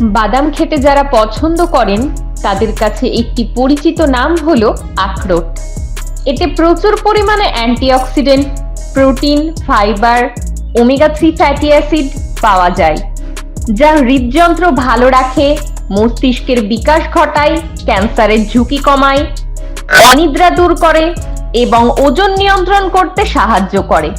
বাদাম খেতে যারা পছন্দ করেন, তাদের কাছে একটি পরিচিত নাম হলো আখরোট। এতে প্রচুর পরিমাণে antioxidant, protein, fibre, omega three fatty acid পাওয়া যায়, যা হৃদযন্ত্র ভালো রাখে, মস্তিষ্কের বিকাশ ঘটায়, ক্যান্সারের ঝুঁকি কমায়, অনিদ্রা দূর করে এবং ওজন নিয়ন্ত্রণ করতে সাহায্য করে।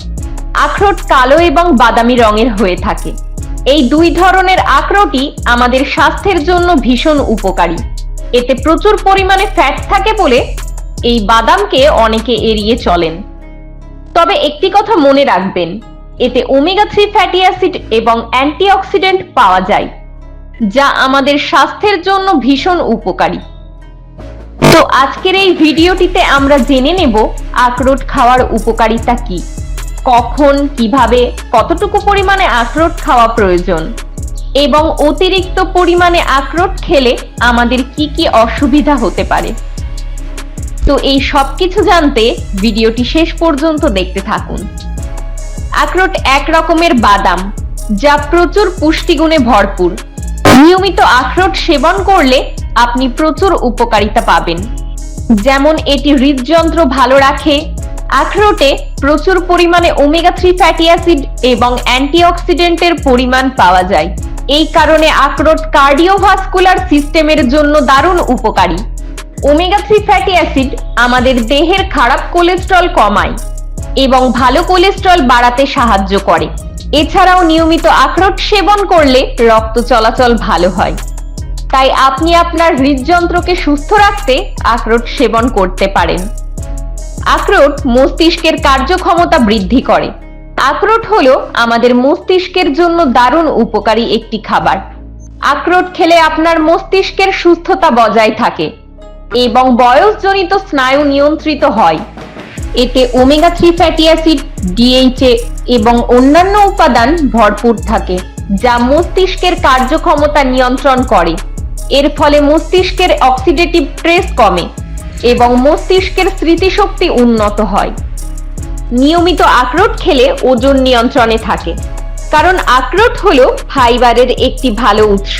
আখরোট কালো এবং বাদামি রঙের হয়ে থাকে। এই দুই ধরনের আখরোটই আমাদের স্বাস্থ্যের জন্য ভীষণ উপকারী। এতে প্রচুর পরিমাণে ফ্যাট থাকে বলে এই বাদামকে অনেকে এড়িয়ে চলেন। তবে একটি কথা মনে রাখবেন, এতে ওমেগা থ্রি ফ্যাটি অ্যাসিড এবং অ্যান্টিঅক্সিডেন্ট পাওয়া যায়, যা আমাদের স্বাস্থ্যের জন্য ভীষণ উপকারী। তো আজকের এই ভিডিওটিতে আমরা জেনে নেব আখরোট খাওয়ার উপকারিতা কি। কখন, কীভাবে, কতটুকু পরিমাণে আখরোট খাওয়া প্রয়োজন এবং অতিরিক্ত পরিমাণে আখরোট খেলে আমাদের কি কি অসুবিধা হতে পারে? তো এই সব কিছু জানতে ভিডিওটি শেষ পর্যন্ত দেখতে থাকুন। আখরোট এক রকমের বাদাম, যা প্রচুর পুষ্টিগুণে ভরপুর। নিয়মিত আখরোট সেবন করলে আপনি প্রচুর উপকারিতা পাবেন। যেমন এটি হৃদযন্ত্র ভালো রাখে আখরোটে প্রচুর পরিমাণে ওমেগা থ্রি ফ্যাটি অ্যাসিড এবং অ্যান্টিঅক্সিডেন্টের পরিমাণ পাওয়া যায়। এই কারণে আখরোট কার্ডিওভাস্কুলার সিস্টেমের জন্য দারুণ উপকারী। ওমেগা থ্রি ফ্যাটি অ্যাসিড আমাদের দেহের খারাপ কোলেস্ট্রল কমায় এবং ভালো কোলেস্ট্রল বাড়াতে সাহায্য করে। এছাড়াও নিয়মিত আখরোট সেবন করলে রক্ত চলাচল ভালো হয়। তাই আপনি আপনার হৃদযন্ত্রকে সুস্থ রাখতে আখরোট সেবন করতে পারেন। আখরোট মস্তিষ্কের কার্যক্ষমতা বৃদ্ধি করে। আখরোট হলো আমাদের মস্তিষ্কের জন্য দারুণ উপকারী একটি খাবার। আখরোট খেলে আপনার মস্তিষ্কের সুস্থতা বজায় থাকে এবং বয়সজনিত স্নায়ু নিয়ন্ত্রিত হয়। এতে omega three fatty acid DHA এবং অন্যান্য উপাদান ভরপুর থাকে, যা মস্তিষ্কের কার্যক্ষমতা নিয়ন্ত্রণ করে। এর ফলে মস্তিষ্কের অক্সিডেটিভ স্ট্রেস কমে। এবং মস্তিষ্কের স্মৃতিশক্তি উন্নত হয়। নিয়মিত আখরোট খেলে ওজন নিয়ন্ত্রণে থাকে, কারণ আখরোট হলো ফাইবারের একটি ভালো উৎস।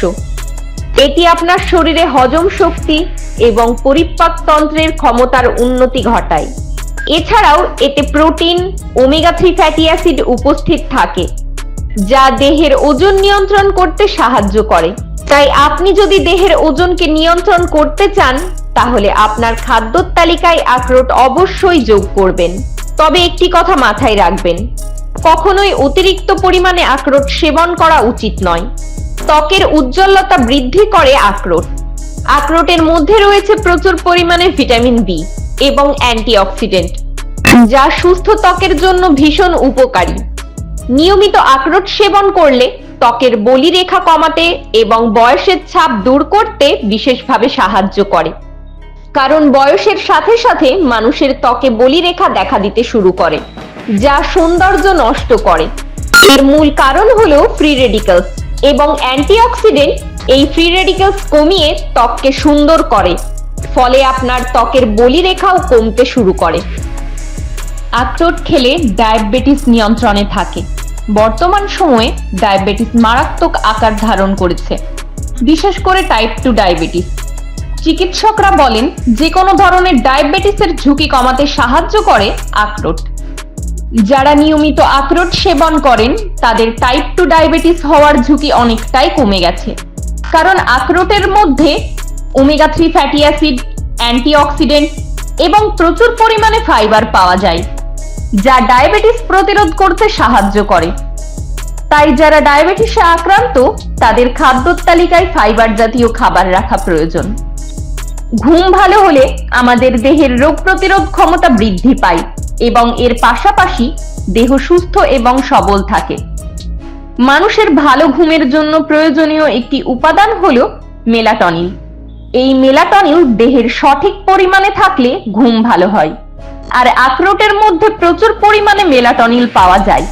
এটি আপনার শরীরে হজম শক্তি এবং পরিপাকতন্ত্রের ক্ষমতার উন্নতি ঘটায়। এছাড়াও এতে protein, omega three fatty acid উপস্থিত থাকে, যা দেহের ওজন নিয়ন্ত্রণ করতে সাহায্য করে। তাই আপনি যদি দেহের ওজনকে নিয়ন্ত্রণ করতে চান তাহলে আপনার খাদ্য তালিকায় আখরোট অবশ্যই যোগ করবেন। তবে একটি কথা মাথায় রাখবেন, কখনোই অতিরিক্ত পরিমাণে আখরোট সেবন করা উচিত নয়। ত্বকের উজ্জ্বলতা বৃদ্ধি করে আখরোট। আখরোটের মধ্যে রয়েছে প্রচুর পরিমাণে ভিটামিন বি এবং অ্যান্টিঅক্সিডেন্ট, যা সুস্থ ত্বকের জন্য ভীষণ উপকারী। নিয়মিত আখরোট সেবন করলে ত্বকের বলিরেখা কমাতে এবং বয়সের ছাপ দূর করতে বিশেষভাবে সাহায্য করে। কারণ বয়সের সাথে সাথে মানুষের ত্বকে বলিরেখা দেখা দিতে শুরু করে, যা সৌন্দর্য নষ্ট করে। এর মূল কারণ হলো ফ্রি রেডিক্যালস এবং অ্যান্টিঅক্সিডেন্ট এই ফ্রি রেডিক্যালস কমিয়ে ত্বককে সুন্দর করে, ফলে আপনার ত্বকের বলিরেখাও কমতে শুরু করে। আখরোট খেলে ডায়াবেটিস নিয়ন্ত্রণে থাকে। বর্তমান সময়ে ডায়াবেটিস মারাত্মক আকার ধারণ করেছে, বিশেষ করে টাইপ টু ডায়াবেটিস চিকিৎসকরা বলেন যে কোনো ধরনের ডায়াবেটিসের ঝুঁকি কমাতে সাহায্য করে আখরোট। যারা নিয়মিত আখরোট সেবন করেন, তাদের টাইপ টু ডায়াবেটিস হওয়ার ঝুঁকি অনেকটাই কমে গেছে। কারণ আখরোটের মধ্যে omega three fatty acid antioxidant এবং প্রচুর পরিমাণে ফাইবার পাওয়া যায়, যা ডায়াবেটিস প্রতিরোধ করতে সাহায্য করে। তাই যারা ডায়াবেটিসে আক্রান্ত, তাদের খাদ্য তালিকায় ফাইবার জাতীয় খাবার রাখা প্রয়োজন। ঘুম ভালো হলে আমাদের দেহের রোগ প্রতিরোধ ক্ষমতা বৃদ্ধি পায় এবং এর পাশাপাশি দেহ সুস্থ এবং সবল থাকে। মানুষের ভালো ঘুমের জন্য প্রয়োজনীয় একটি উপাদান হলো মেলাটনিন। এই মেলাটনিন দেহের সঠিক পরিমাণে থাকলে ঘুম ভালো হয়। আর আখরোটের মধ্যে প্রচুর পরিমাণে মেলাটনিল পাওয়া যায়।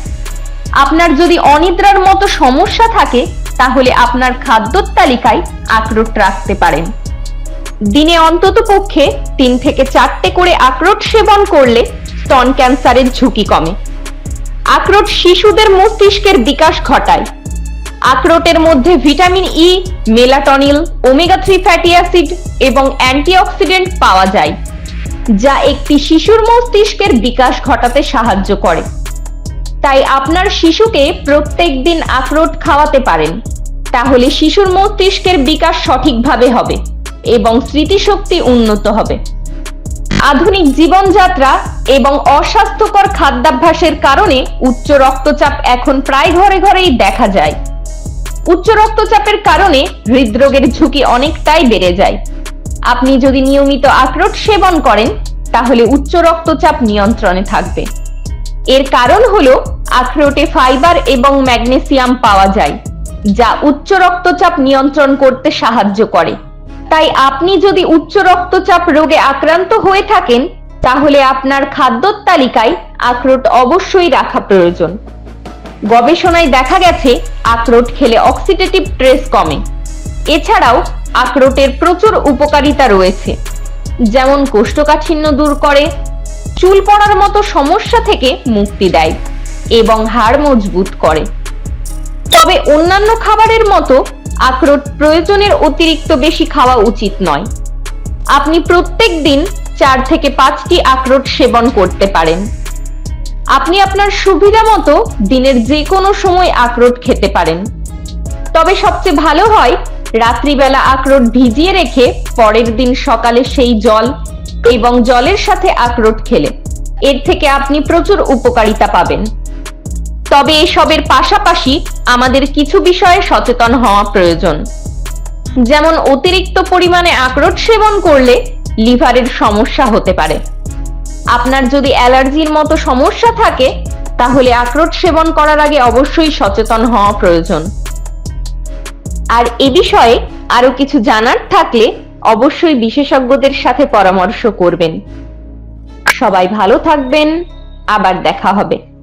আপনার যদি অনিদ্রার মতো সমস্যা থাকে, তাহলে আপনার খাদ্য তালিকায় আখরোট রাখতে পারেন। দিনে অন্তত পক্ষে তিন থেকে চারটে করে আখরোট সেবন করলে স্তন ক্যান্সারের ঝুঁকি কমে। আখরোট শিশুদের মস্তিষ্কের বিকাশ ঘটায়। আখরোটের মধ্যে vitamin E melatonin, omega three fatty acid এবং অ্যান্টিঅক্সিডেন্ট পাওয়া যায়, যা একটি শিশুর মস্তিষ্কের বিকাশ ঘটাতে সাহায্য করে। তাই আপনার শিশুকে প্রত্যেকদিন আখরোট খাওয়াতে পারেন, তাহলে শিশুর মস্তিষ্কের বিকাশ সঠিকভাবে হবে। এবং স্মৃতিশক্তি উন্নত হবে। আধুনিক জীবনযাত্রা এবং অস্বাস্থ্যকর খাদ্যাভ্যাসের কারণে উচ্চ রক্তচাপ এখন প্রায় ঘরে ঘরেই দেখা যায়। উচ্চ রক্তচাপের কারণে হৃদরোগের ঝুঁকি অনেকটাই বেড়ে যায়। আপনি যদি নিয়মিত আখরোট সেবন করেন, তাহলে উচ্চ রক্তচাপ নিয়ন্ত্রণে থাকবে। এর কারণ হলো আখরোটে ফাইবার এবং ম্যাগনেসিয়াম পাওয়া যায়, যা উচ্চ রক্তচাপ নিয়ন্ত্রণ করতে সাহায্য করে। তাই আপনি যদি উচ্চ রক্তচাপ রোগে আক্রান্ত হয়ে থাকেন, তাহলে আপনার খাদ্যর তালিকায় আখরোট অবশ্যই রাখা প্রয়োজন। গবেষণায় দেখা গেছে, আখরোট খেলে অক্সিডেটিভ স্ট্রেস কমে। এছাড়াও, আখরোটের প্রচুর উপকারিতা রয়েছে। যেমন কোষ্ঠকাঠিন্য দূর করে, চুল পড়ার মতো সমস্যা থেকে মুক্তি দেয় এবং হাড় মজবুত করে। তবে অন্যান্য খাবারের মতো আখরোট প্রয়োজনের অতিরিক্ত বেশি খাওয়া উচিত নয়। আপনি প্রত্যেক দিন চার থেকে পাঁচটি আখরোট সেবন করতে পারেন। আপনি আপনার সুবিধা মতো দিনের যে কোনো সময় আখরোট খেতে পারেন। তবে সবচেয়ে ভালো হয় রাত্রিবেলা আখরোট ভিজিয়ে রেখে পরের দিন সকালে সেই জল এবং জলের সাথে আখরোট খেলে। এর থেকে আপনি প্রচুর উপকারিতা পাবেন। তবে এসবের পাশাপাশি আমাদের কিছু বিষয়ে সচেতন হওয়া প্রয়োজন। যেমন অতিরিক্ত পরিমাণে আখরোট সেবন করলে লিভারের সমস্যা হতে পারে। আপনার যদি অ্যালার্জির মতো সমস্যা থাকে, তাহলে আখরোট সেবন করার আগে অবশ্যই সচেতন হওয়া প্রয়োজন। আর এ বিষয়ে আরও কিছু জানার থাকলে অবশ্যই বিশেষজ্ঞদের সাথে পরামর্শ করবেন। সবাই ভালো থাকবেন, আবার দেখা হবে।